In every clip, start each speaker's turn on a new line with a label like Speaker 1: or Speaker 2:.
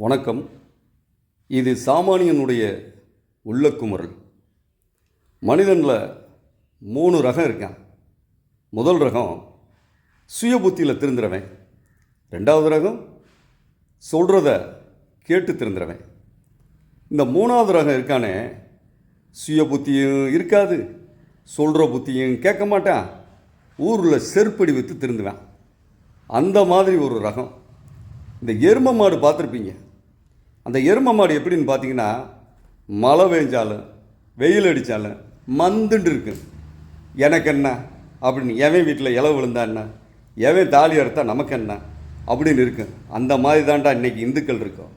Speaker 1: வணக்கம். இது சாமானியனுடைய உள்ளக்குமுறல். மனிதனில் மூணு ரகம் இருக்கான். முதல் ரகம் சுய புத்தியில் திருந்துறவன். ரெண்டாவது ரகம் சொல்கிறத கேட்டு திருந்துறவன். இந்த மூணாவது ரகம் இருக்கானே சுய புத்தியும் இருக்காது சொல்கிற புத்தியும் கேட்க மாட்டான். ஊரில் செருப்படி விற்று திருந்துவேன். அந்த மாதிரி ஒரு ரகம். இந்த எரும மாடு பார்த்துருப்பீங்க. அந்த எரும மாடு எப்படின்னு பார்த்தீங்கன்னா மழை பெஞ்சாலும் வெயில் அடித்தாலும் மந்துண்டு இருக்கு. எனக்கு என்ன? அப்படின்னு எவன் வீட்டில் இலவு விழுந்தா என்ன? எவன் தாலி அறுத்தா நமக்கு என்ன? அப்படின்னு இருக்கு. அந்த மாதிரி தான்டா இன்னைக்கு இந்துக்கள் இருக்கோம்.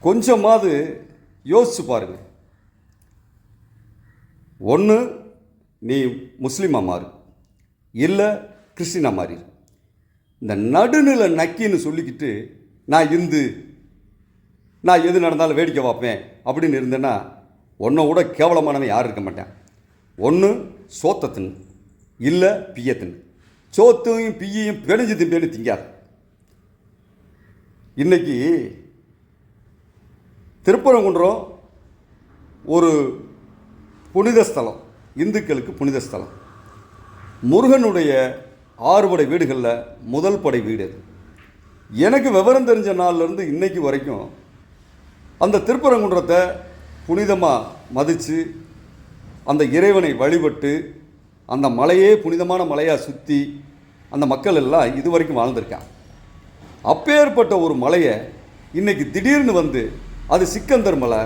Speaker 1: கொஞ்சமாவது யோசிச்சு பாருங்கள் ஒன்று நீ முஸ்லீமாக மாறு. இல்லை கிறிஸ்டினா மாறிடு இந்த நடுநிலை நக்கின்னு சொல்லிக்கிட்டு நான் இந்து நான் எது நடந்தாலும் வேடிக்கை பார்ப்பேன் அப்படின்னு இருந்தேன்னா ஒன்றை விட கேவலமானவன் யாரும் இருக்க மாட்டேன். ஒன்று சோத்தை இல்லை பிய சோத்தையும் பியையும் பிணைஞ்சு திம்பேன்னு திங்காது. இன்றைக்கி திருப்பரங்குன்றம் ஒரு புனித ஸ்தலம். இந்துக்களுக்கு புனித ஸ்தலம். முருகனுடைய ஆறுபடை வீடுகளில் முதல் படை வீடு அது. எனக்கு விவரம் தெரிஞ்ச நாள்லேருந்து இன்னைக்கு வரைக்கும் அந்த திருப்பரங்குன்றத்தை புனிதமாக மதித்து அந்த இறைவனை வழிபட்டு அந்த மலையே புனிதமான மலையாக சுற்றி அந்த மக்கள் எல்லாம் இது வரைக்கும் வாழ்ந்திருக்காங்க. அப்பேற்பட்ட ஒரு மலையை இன்றைக்கி திடீர்னு வந்து அது சிக்கந்தர் மலை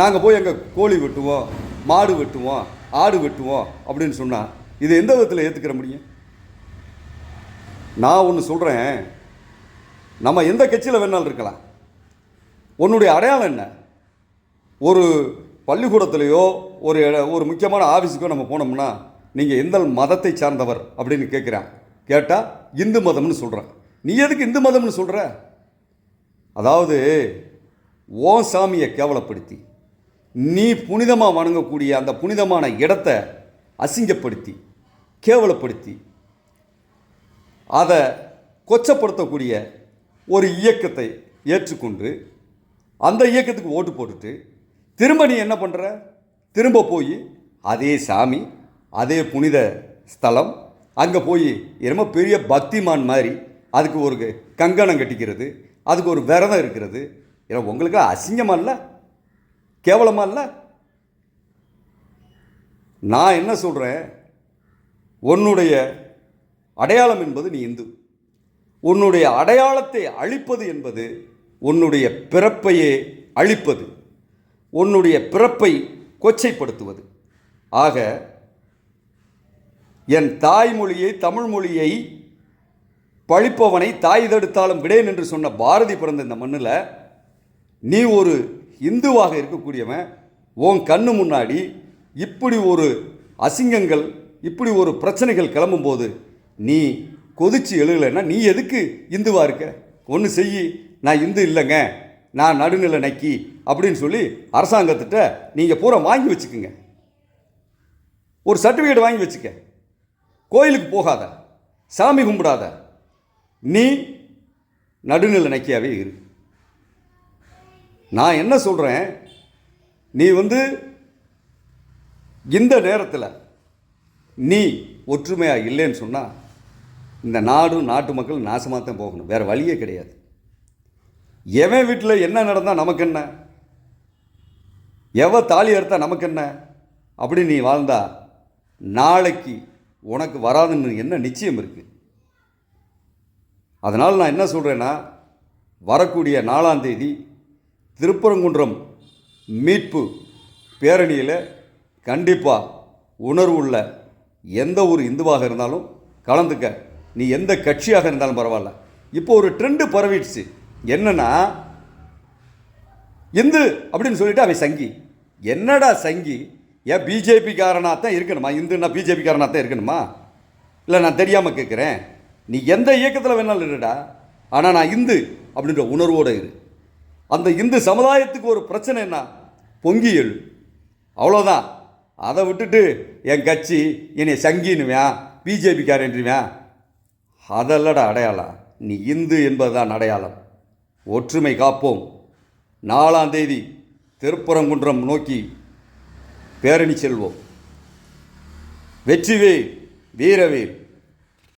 Speaker 1: நாங்கள் போய் அங்கே கோழி வெட்டுவோம் மாடு வெட்டுவோம் ஆடு வெட்டுவோம் அப்படின்னு சொன்னால் இது எந்த விதத்தில் ஏற்றுக்கிற முடியும்? நான் ஒன்று சொல்கிறேன் நம்ம எந்த கட்சியில் வேணாலும் இருக்கலாம். உன்னுடைய அடையாளம் என்ன? ஒரு பள்ளிக்கூடத்துலேயோ ஒரு ஒரு முக்கியமான ஆஃபீஸுக்கோ நம்ம போனோம்னா நீங்கள் எந்த மதத்தை சார்ந்தவர் அப்படின்னு கேட்குறேன். கேட்டால் இந்து மதம்னு சொல்கிறேன் நீ எதுக்கு இந்து மதம்னு சொல்கிற அதாவது ஓ சாமியை கேவலப்படுத்தி நீ புனிதமாக வணங்கக்கூடிய அந்த புனிதமான இடத்தை அசிங்கப்படுத்தி கேவலப்படுத்தி அதை கொச்சப்படுத்தக்கூடிய ஒரு இயக்கத்தை ஏற்றுக்கொண்டு அந்த இயக்கத்துக்கு ஓட்டு போட்டுட்டு திரும்ப நீ என்ன பண்ணுற திரும்ப போய் அதே சாமி அதே புனித ஸ்தலம் அங்கே போய் என்னமோ பெரிய பக்திமான் மாதிரி அதுக்கு ஒரு கங்கணம் கட்டிக்கிறது அதுக்கு ஒரு விரதம் இருக்கிறது. ஏன்னா உங்களுக்கு அசிங்கமாக இல்லை? கேவலமாக இல்லை? நான் என்ன சொல்கிறேன் உன்னுடைய அடையாளம் என்பது நீ இந்து. உன்னுடைய அடையாளத்தை அழிப்பது என்பது உன்னுடைய பிறப்பையே அழிப்பது உன்னுடைய பிறப்பை கொச்சைப்படுத்துவது. ஆக என் தாய்மொழியை தமிழ் மொழியை பழிப்பவனை தாய் தடுத்தாலும் விடேன் என்று சொன்ன பாரதி பிறந்த இந்த மண்ணில் நீ ஒரு இந்துவாக இருக்கக்கூடியவன் உன் கண்ணு முன்னாடி இப்படி ஒரு அசிங்கங்கள் இப்படி ஒரு பிரச்சனைகள் கிளம்பும்போது நீ கொதிச்சு எழுகலைன்னா நீ எதுக்கு இந்துவாக இருக்க? ஒன்று செய். நான் இந்து இல்லைங்க நான் நடுநிலை நக்கி அப்படின்னு சொல்லி அரசாங்கத்திட்ட நீங்கள் பூரா வாங்கி வச்சுக்குங்க. ஒரு சர்டிஃபிகேட் வாங்கி வச்சுக்க. கோயிலுக்கு போகாத சாமி கும்பிடாத. நீ நடுநிலை நக்கியாவே இரு. நான் என்ன சொல்கிறேன் நீ வந்து இந்த நேரத்தில் நீ ஒற்றுமையாக இல்லைன்னு சொன்னால் இந்த நாடும் நாட்டு மக்கள் நாசமாக தான் போகணும். வேறு வழியே கிடையாது. எவன் வீட்டில் என்ன நடந்தால் நமக்கு என்ன? எவ தாலி எடுத்தால் நமக்கு என்ன? அப்படி நீ வாழ்ந்தா நாளைக்கு உனக்கு வராதுன்னு என்ன நிச்சயம் இருக்குது அதனால் நான் என்ன சொல்கிறேன்னா வரக்கூடிய நாலாம் தேதி திருப்பரங்குன்றம் மீட்பு பேரணியில் கண்டிப்பாக உணர்வுள்ள எந்த ஒரு இந்துவாக இருந்தாலும் கலந்துக்க. நீ எந்த கட்சியாக இருந்தாலும் பரவாயில்ல. இப்போ ஒரு ட்ரெண்டு பரவிடுச்சு. என்னன்னா இந்து அப்படின்னு சொல்லிட்டு அவன் சங்கி. என்னடா சங்கி? ஏன் பிஜேபிக்காரனாக தான் இருக்கணுமா? இந்துன்னா பிஜேபிக்காரனாக தான் இருக்கணுமா? இல்லை நான் தெரியாமல் கேட்குறேன் நீ எந்த இயக்கத்தில் வேணாலும் இருடா. ஆனால் நான் இந்து அப்படின்ற உணர்வோடு இரு. அந்த இந்து சமுதாயத்துக்கு ஒரு பிரச்சனை என்ன? பொங்கி எழு. அவ்வளோதான் அதை விட்டுட்டு என் கட்சி என்னை சங்கின்னுவேன் பிஜேபிக்காரன்றுவேன் அதல்லடா அடையாளம். நீ இந்து என்பதுதான் அடையாளம். ஒற்றுமை காப்போம். நாலாம் தேதி திருப்பரங்குன்றம் நோக்கி பேரணி செல்வோம். வெற்றிவேல் வீரவேல்